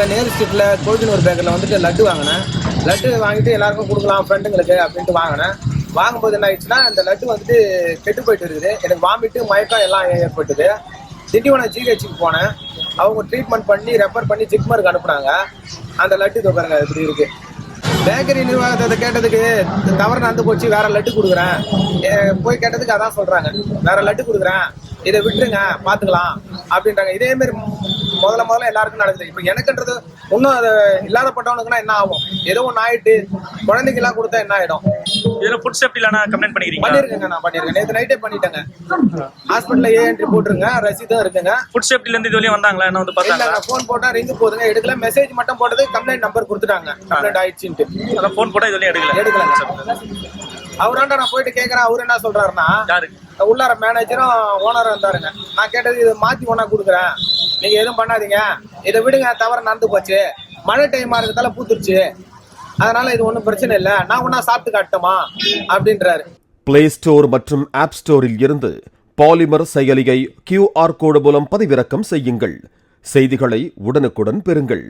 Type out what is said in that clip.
பக்கத்தில் நேரு ஸ்ட்ரீட்டில் கோஜினூர் பேக்கரில் வந்துட்டு லட்டு வாங்கினேன். லட்டு வாங்கிட்டு எல்லாருக்கும் கொடுக்கலாம் ஃப்ரெண்டுங்களுக்கு அப்படின்ட்டு வாங்கினேன். வாங்கும்போது என்ன ஆயிடுச்சுன்னா அந்த லட்டு வந்துட்டு கெட்டு போயிட்டு இருக்குது. எனக்கு வாமிட்டு மயக்கம் எல்லாம் ஏற்பட்டுது. திண்டிவனம் ஜிஹெச்சுக்கு போனேன். அவங்க ட்ரீட்மெண்ட் பண்ணி ரெஃபர் பண்ணி ஜிக்மருக்கு அனுப்புனாங்க. அந்த லட்டு இதோ இப்படி இருக்கு. பேக்கரி நிர்வாகத்தை கேட்டதுக்கு தவறு நடந்து போச்சு வேற லட்டு கொடுக்குறேன். போய் கேட்டதுக்கு அதான் சொல்றாங்க. வேற லட்டு கொடுக்குறேன். இதை விட்டுருங்க பாத்துக்கலாம் அப்படின்றாங்க. இதே மாதிரி முதல்ல முதல்ல எல்லாருக்கும் நடக்குது இப்போ எனக்குன்றது இன்னும் அது இல்லாதப்பட்டவனுக்குன்னா என்ன ஆகும்? ஏதோ ஒன்று ஆயிட்டு குழந்தைக்கு எல்லாம் கொடுத்தா என்ன ஆயிடும்? இதுல ஃபுட் சேஃப்டில கம்ப்ளைண்ட் பண்ணிக்கிறீங்களா? பண்ணிருக்கேங்க நான் பண்ணிருக்கேன். நேற்று நைட்டே பண்ணிட்டேங்க. ஹாஸ்பிட்டல்ல ஏ என்ட்ரி போட்டுருங்க ரசீதும் இருக்குங்க. ஃபுட் சேஃப்டில இருந்து இது வரையும் வந்தாங்களா? என்ன வந்து பார்த்தாங்களா? இல்லைங்க ஃபோன் போட்டா ரிங்கு போதுங்க. எடுக்கல மெசேஜ் மட்டும் போட்டது கம்ப்ளைண்ட் நம்பர் கொடுத்துட்டாங்க. கம்ப்ளைண்ட் ஆயிடுச்சுன்ட்டு. அதான் ஃபோன் போட்டா இது வரையும் எடுக்கல. எடுக்கலங்க. அவராண்ட நான் போயிட்டு கேட்கறேன் அவரு என்ன சொல்றாருன்னா யாரு? உள்ளார மேனேஜரும் ஓனரும் இருந்தாருங்க நான் கேட்டது இது மாத்தி ஒண்ணா கொடுக்குறேன். நீங்க எதுவும் பண்ணாதீங்க. இதை விடுங்க தவறு நடந்து போச்சு. மழை டைமா இருக்கிறதால பூத்துருச்சு. அதனால இது ஒன்றும் பிரச்சனை இல்லை. நான் ஒன்றா சாப்பிட்டு காட்டுமா அப்படின்றாரு. பிளே ஸ்டோர் மற்றும் ஆப் ஸ்டோரில் இருந்து பாலிமர் செயலியை கியூஆர் கோடு மூலம் பதிவிறக்கம் செய்யுங்கள். செய்திகளை உடனுக்குடன் பெறுங்கள்.